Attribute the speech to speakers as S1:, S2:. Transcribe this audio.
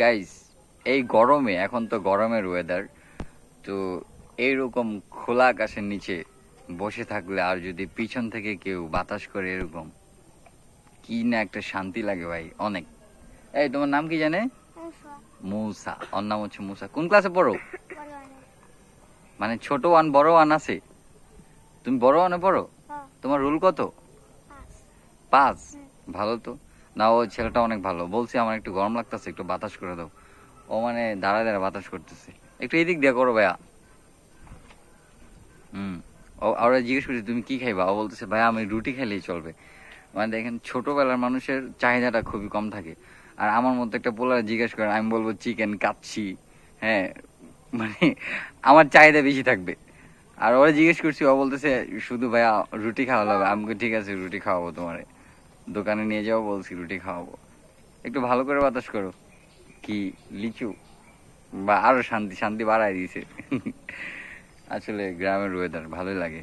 S1: Guys এই গরমে এখন তো গরমের ওয়েদার তো এইরকম খোলা আকাশের নিচে বসে থাকলে আর যদি পিছন থেকে কেউ বাতাস করে এরকম কি না একটা শান্তি লাগে ভাই অনেক। এই তোমার নাম কি জানে? মৌসা। ওর নাম হচ্ছে মৌসা। কোন ক্লাসে পড়ো? মানে ছোট ওয়ান বড় ওয়ান আছে? তুমি বড় ওয়ানে পড়ো? তোমার রুল কত? পাঁচ। ভালো তো। না, ও ছেলেটা অনেক ভালো। বলছি, আমার একটু গরম লাগতেছে, একটু বাতাস করে দাও। ও মানে দাঁড়া দাঁড়া বাতাস করতেছে। একটু এদিক দিয়ে করো ভাইয়া। হুম। ও জিজ্ঞেস করছি, তুমি কি খাইবা? ও বলতেছে, ভাইয়া, আমি রুটি খাইলেই চলবে। মানে দেখেন, ছোটবেলার মানুষের চাহিদাটা খুবই কম থাকে। আর আমার মতো একটা পোলার জিজ্ঞেস করে, আমি বলব চিকেন কাচ্ছি হ্যাঁ? মানে আমার চাহিদা বেশি থাকবে। আর ওরা জিজ্ঞেস করছি, ও বলতেছে, শুধু ভাইয়া রুটি খাওয়া লাগবে? আমি ঠিক আছে, রুটি খাওয়াবো তোমারে। দোকানে নিয়ে যাও, বলছি রুটি খাওয়াবো। একটু ভালো করে বাতাস করো। কি, লিচু? বা আরও শান্তি শান্তি বাড়ায় দিয়েছে। আসলে গ্রামের ওয়েদার ভালোই লাগে।